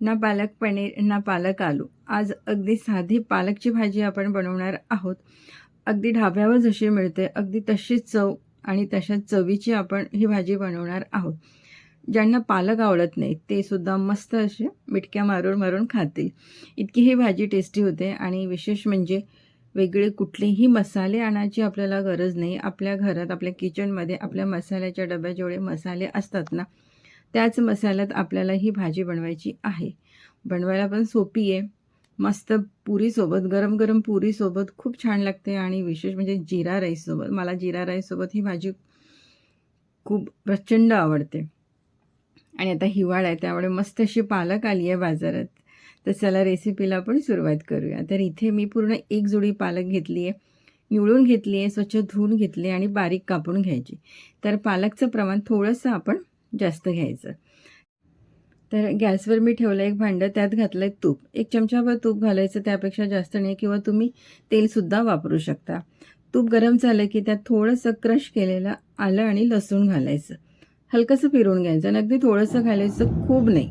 ना पालक पनीर ना पालक आलू. आज अगदी साधी पालकची भाजी आपण बनवणार आहोत. अगदी ढाब्यावर जशी मिळते अगदी तशीच चव आणि तशाच चवीची आपण ही भाजी बनवणार आहोत. ज्यांना पालक आवडत नाही ते सुद्धा मस्त असे मिटक्या मारून मारून खातील. इतकी ही भाजी टेस्टी होते आणि विशेष म्हणजे वेगळे कुठलेही मसाले आणायची आपल्याला गरज नाही. आपल्या घरात आपल्या किचनमध्ये आपल्या मसाल्याच्या डब्यात जेवढे मसाले असतात ना त्याच मसाल्यात आपल्याला ही भाजी बनवायची आहे. बनवायला पण सोपी आहे. मस्त पुरीसोबत गरम गरम पुरीसोबत खूप छान लागते आणि विशेष म्हणजे जिरा राईससोबत. मला जिरा राईससोबत ही भाजी खूप प्रचंड आवडते. आणि आता हिवाळा आहे त्यामुळे मस्त अशी पालक आली आहे बाजारात. तर चला रेसिपीला आपण सुरुवात करूया. तर इथे मी पूर्ण एक जोडी पालक घेतली आहे. निवडून घेतली आहे स्वच्छ धुवून घेतली आणि बारीक कापून घ्यायची. तर पालकचं प्रमाण थोडंसं आपण जास्त घ्यायचं. तर गॅसवर मी ठेवलं एक भांडं त्यात घातलं आहे तूप. एक चमचाभर तूप घालायचं त्यापेक्षा जास्त नाही किंवा तुम्ही तेलसुद्धा वापरू शकता. तूप गरम झालं की त्यात थोडंसं क्रश केलेलं आलं आणि लसूण घालायचं. हलकंसं फिरवून घ्यायचं आणि अगदी थोडंसं घालायचं खूप नाही.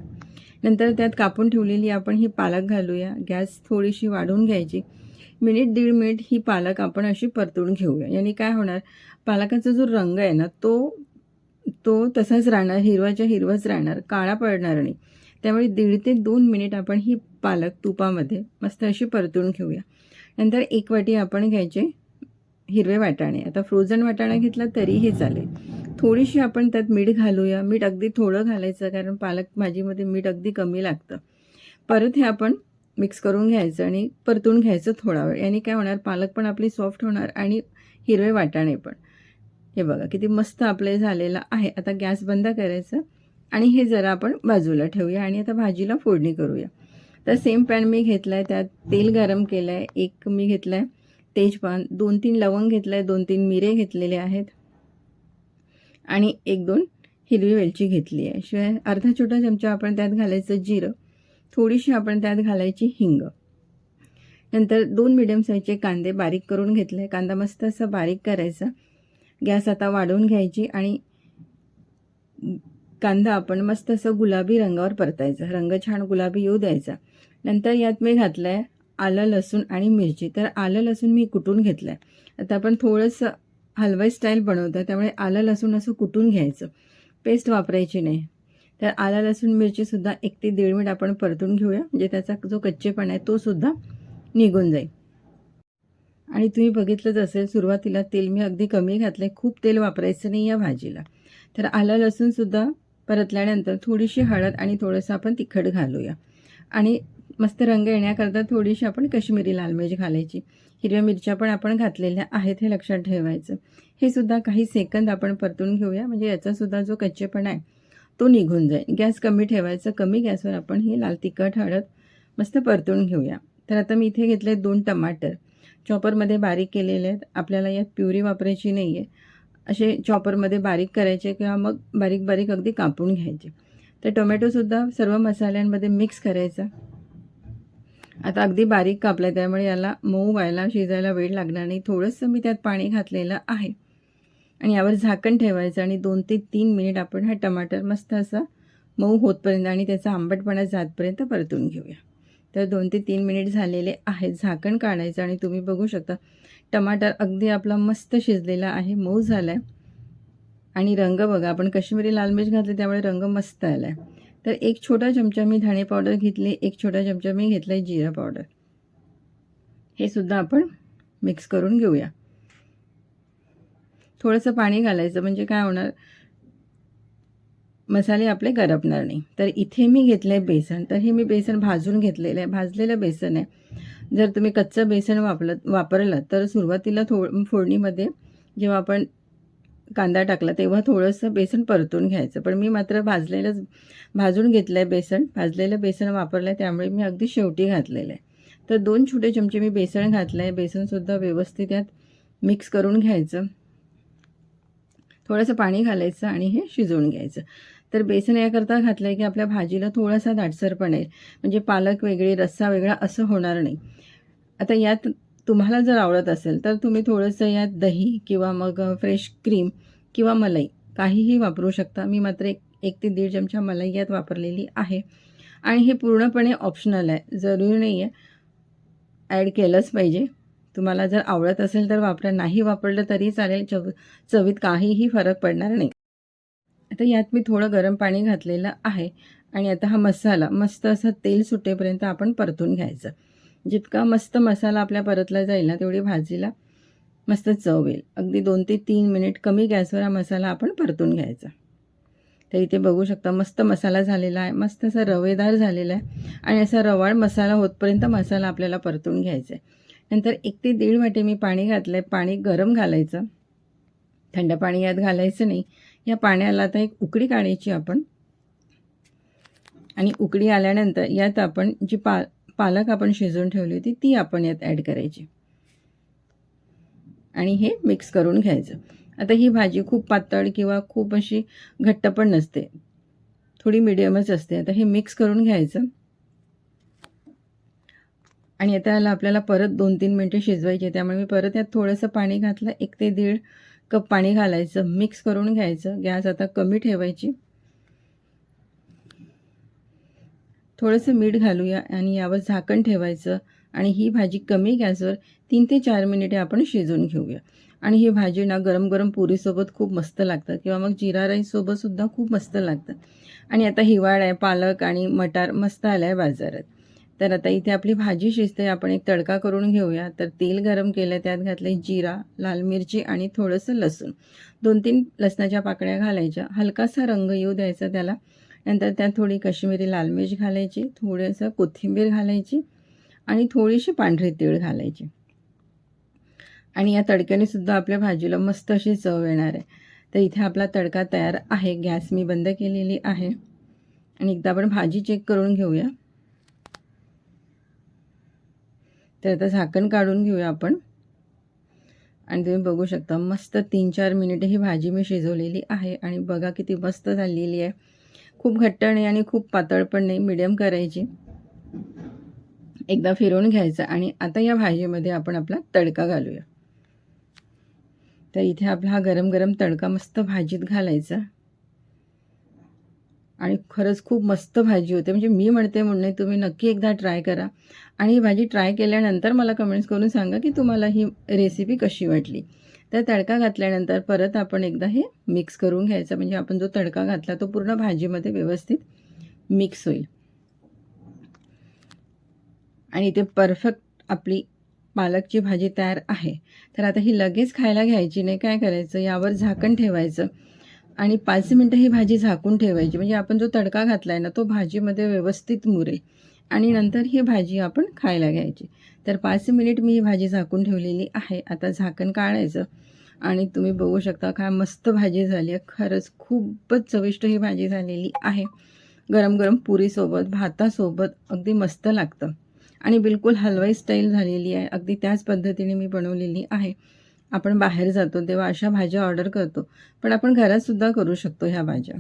नंतर त्यात कापून ठेवलेली आपण ही पालक घालूया. गॅस थोडीशी वाढवून घ्यायची. मिनिट दीड मिनिट ही पालक आपण अशी परतून घेऊया. याने काय होणार? पालकाचा जो रंग आहे ना तो तो तसाच राहणार हिरवाच्या हिरवाच राहणार काळा पडणार नाही. त्यामुळे दीड ते दोन मिनिट आपण ही पालक तुपामध्ये मस्त अशी परतून घेऊया. नंतर एक वाटी आपण घ्यायचे हिरवे वाटाणे. आता फ्रोझन वाटाणा घेतला तरीही चालेल. थोडीशी आपण त्यात मीठ घालूया. मीठ अगदी थोडं घालायचं कारण पालक भाजीमध्ये मीठ अगदी कमी लागतं. परत हे आपण मिक्स करून घ्यायचं आणि परतून घ्यायचं थोडा वेळ. याने काय होणार? पालक पण आपली सॉफ्ट होणार आणि हिरवे वाटाणे पण. हे बघा किती मस्त आपले झालेलं आहे. आता गॅस बंद करायचं आणि हे जरा आपण बाजूला ठेवूया आणि आता भाजीला फोडणी करूया. तर सेम पॅन मी घेतला आहे त्यात तेल गरम केलं आहे एक मी घेतलं आहे तेजपान दोन तीन लवंग घेतलं आहे दोन तीन मिरे घेतलेले आहेत. आणि एक दोन हिरवी वेलची घेतली आहे. शिवाय अर्धा छोटा चमचा आपण त्यात घालायचं जिरं थोडीशी आपण त्यात घालायची हिंग. नंतर दोन मिडियम साईजचे कांदे बारीक करून घेतले. कांदा मस्त असा बारीक करायचा. गॅस आता वाढवून घ्यायची आणि कांदा आपण मस्त असं गुलाबी रंगावर परतायचा. रंग छान गुलाबी येऊ द्यायचा. नंतर यात मी घातलं आहे आलं लसूण आणि मिरची. तर आलं लसूण मी कुटून घेतलं आहे आता आपण थोडंसं हलवाई स्टाईल बनवतं त्यामुळे आलं लसूण असं कुटून घ्यायचं. पेस्ट वापरायची नाही. तर आलं लसूण मिरचीसुद्धा एक ते दीड मिनिट आपण परतून घेऊया. म्हणजे त्याचा जो कच्चेपणा आहे तो सुद्धा निघून जाईल. आणि तुम्ही बघितलंच असेल सुरुवातीला तेल मी अगदी कमी घातलं आहे खूप तेल वापरायचं नाही या भाजीला. तर आलं लसूणसुद्धा परतल्यानंतर थोडीशी हळद आणि थोडंसं आपण तिखट घालूया. आणि मस्त रंग येण्याकरता थोडीशी आपण कश्मीरी लाल मिरची घालायची. हिरव्या मिरच्या पण आपण घातलेल्या आहेत हे लक्षात ठेवायचं. हे सुद्धा काही सेकंद आपण परतून घेऊया. म्हणजे याचासुद्धा जो कच्चेपणा आहे तो निघून जाईल. गॅस कमी ठेवायचं. कमी गॅसवर आपण ही लाल तिखट हळद मस्त परतून घेऊया. तर आता मी इथे घेतले दोन टमाटर. चॉपरमध्ये बारीक केलेले आहेत. आपल्याला यात प्युरी वापरायची नाही आहे असे चॉपरमध्ये बारीक करायचे किंवा मग बारीक बारीक अगदी कापून घ्यायचे. तर टोमॅटोसुद्धा सर्व मसाल्यांमध्ये मिक्स करायचा. आता अगदी बारीक कापला त्यामुळे याला मऊ व्हायला शिजायला वेळ लागणार नाही. थोडंसं मी त्यात पाणी घातलेलं आहे. आणि यावर झाकण ठेवायचं आणि दोन ते तीन मिनिट आपण हा टमाटर मस्त असा मऊ होतपर्यंत आणि त्याचा आंबटपणा जातपर्यंत परतून घेऊया. तर दोन ते तीन मिनिट झालेले आहेत. झाकण काढायचं आणि तुम्ही बघू शकता टमाटर अगदी आपला मस्त शिजलेला आहे मऊ झाला आहे आणि रंग बघा आपण काश्मीरी लाल मिर्च घातले त्यामुळे रंग मस्त आला आहे तर एक छोटा चमचा मी धणे पावडर घेतली एक छोटा चमचा मी घेतला आहे जिरा पावडर. हे सुद्धा आपण मिक्स करून घेऊया. थोडंसं पाणी घालायचं म्हणजे काय होणार मसाले आपले गरपणार नाही. तर इथे मी घेतलं आहे बेसन. तर हे मी बेसन भाजून घेतलेलं आहे. भाजलेलं बेसन आहे. जर तुम्ही कच्चं बेसन वापरलं वापरलं तर सुरुवातीला थो फोडणीमध्ये जेव्हा आपण कांदा टाकला तेव्हा थोडंसं बेसन परतून घ्यायचं. पण मी मात्र भाजलेलंच भाजून घेतलं आहे बेसन. भाजलेलं बेसन वापरलं आहे त्यामुळे मी अगदी शेवटी घातलेलं आहे. तर दोन छोटे चमचे मी बेसन घातलं आहे बेसनसुद्धा व्यवस्थित यात मिक्स करून घ्यायचं. थोडंसं पाणी घालायचं आणि हे शिजवून घ्यायचं. तर बेसन याकरता घातलं आहे की आपल्या भाजीला थोडासा दाटसरपण येईल. म्हणजे पालक वेगळी रस्सा वेगळा असं होणार नाही. आता यात तुम्हाला जर आवडत असेल तर तुम्ही थोडंसं यात दही किंवा मग फ्रेश क्रीम किंवा मलाई काहीही वापरू शकता. मी मात्र एक एक ते दीड चमचा मलाई यात वापरलेली आहे. आणि हे पूर्णपणे ऑप्शनल आहे. जरुरी नाही आहे ॲड केलंच पाहिजे. तुम्हाला जर आवडत असेल तर वापरा. नाही वापरलं तरी चालेल. चव चवीत काहीही फरक पडणार नाही. आता यात मी थोडं गरम पाणी घातलेलं आहे आणि आता हा मसाला मस्त असा तेल सुटेपर्यंत आपण परतून घ्यायचं. जितका मस्त मसाला आपल्या परतला जाईल ना तेवढी भाजीला मस्त चव येईल. अगदी दोन ते तीन मिनिट कमी गॅसवर हा मसाला आपण परतून घ्यायचा. तर इथे बघू शकता मस्त मसाला झालेला आहे मस्त असा रवेदार झालेला आहे आणि असा रवाळ मसाला होतपर्यंत मसाला आपल्याला परतून घ्यायचा आहे. नंतर एक ते दीड वाटे मी पाणी घातलं आहे पाणी गरम घालायचं. थंड पाणी यात घालायचं नाही. या पाण्याला आता एक उकडी काढायची आपण. आणि उकडी आल्यानंतर यात आपण जी पा पालक आपण शिजवून ठेवली होती ती आपण यात ॲड करायची. आणि हे मिक्स करून घ्यायचं. आता ही भाजी खूप पातळ किंवा खूप अशी घट्ट पण नसते. थोडी मिडियमच असते. आता हे मिक्स करून घ्यायचं. आणि आता याला आपल्याला परत दोन तीन मिनटं शिजवायची त्यामुळे मी परत यात थोडंसं पाणी घातलं. एक ते दीड कप पाणी घालायचं मिक्स करून घ्यायचं. गॅस आता कमी ठेवायची. थोडंसं मीठ घालूया आणि यावर झाकण ठेवायचं आणि ही भाजी कमी गॅसवर तीन ते चार मिनिटे आपण शिजवून घेऊया. आणि ही भाजी ना गरम गरम पुरीसोबत खूप मस्त लागतात किंवा मग जिरा राईससोबतसुद्धा खूप मस्त लागतात. आणि आता हिवाळा आहे पालक आणि मटार मस्त आला आहे बाजारात. तर आता इथे आपली भाजी शिजते आपण एक तडका करून घेऊया. तर तेल गरम केलं त्यात घातले जिरा लाल मिरची आणि थोडंसं लसूण. दोन तीन लसणाच्या पाकळ्या घालायच्या. हलकासा रंग येऊ द्यायचा त्याला. नंतर त्यात थोडी कश्मीरी लाल मिरच घालायची थोडंसं कोथिंबीर घालायची आणि थोडीशी पांढरी तीळ घालायची. आणि या तडक्याने सुद्धा आपल्या भाजीला मस्त अशी चव येणार आहे. तर इथे आपला तडका तयार आहे. गॅस मी बंद केलेली आहे. आणि एकदा आपण भाजी चेक करून घेऊया. तर आता झाकण काढून घेऊया आपण. आणि तुम्ही बघू शकता मस्त तीन चार मिनिटं ही भाजी मी शिजवलेली आहे आणि बघा किती मस्त झालेली आहे. खूप घट्ट नाही आणि खूप पातळ पण नाही मिडियम करायची. एकदा फिरवून घ्यायचं आणि आता या भाजीमध्ये आपण आपला तडका घालूया. तर इथे आपला हा गरम गरम तडका मस्त भाजीत घालायचा. आणि खरंच खूप मस्त भाजी होते. म्हणजे मी म्हणते म्हणणे तुम्ही नक्की एकदा ट्राय करा. आणि ही भाजी ट्राय केल्यानंतर मला कमेंट्स करून सांगा की तुम्हाला ही रेसिपी कशी वाटली. तर तडका घातल्यानंतर परत आपण एकदा हे मिक्स करून घ्यायचं. म्हणजे आपण जो तडका घातला तो पूर्ण भाजीमध्ये व्यवस्थित मिक्स होईल. आणि ते परफेक्ट आपली पालकची भाजी तयार आहे. तर आता ही लगेच खायला घ्यायची नाही. काय करायचं? यावर झाकण ठेवायचं. आणि पाच मिनटं ही भाजी झाकून ठेवायची. म्हणजे आपण जो तडका घातला आहे ना तो भाजीमध्ये व्यवस्थित मुरेल आणि नंतर ही भाजी आपण खायला घ्यायची. तर पाच मिनिट मी ही भाजी झाकून ठेवलेली आहे. आता झाकण काढायचं. आणि तुम्ही बघू शकता काय मस्त भाजी झाली आहे. खरंच खूपच चविष्ट ही भाजी झालेली आहे. गरम गरम पुरीसोबत भातासोबत अगदी मस्त लागतं. आणि बिलकुल हलवाई स्टाईल झालेली आहे. अगदी त्याच पद्धतीने मी बनवलेली आहे. आपण बाहेर जातो तेव्हा अशा भाज्या ऑर्डर करतो. पण आपण घरातसुद्धा करू शकतो ह्या भाज्या.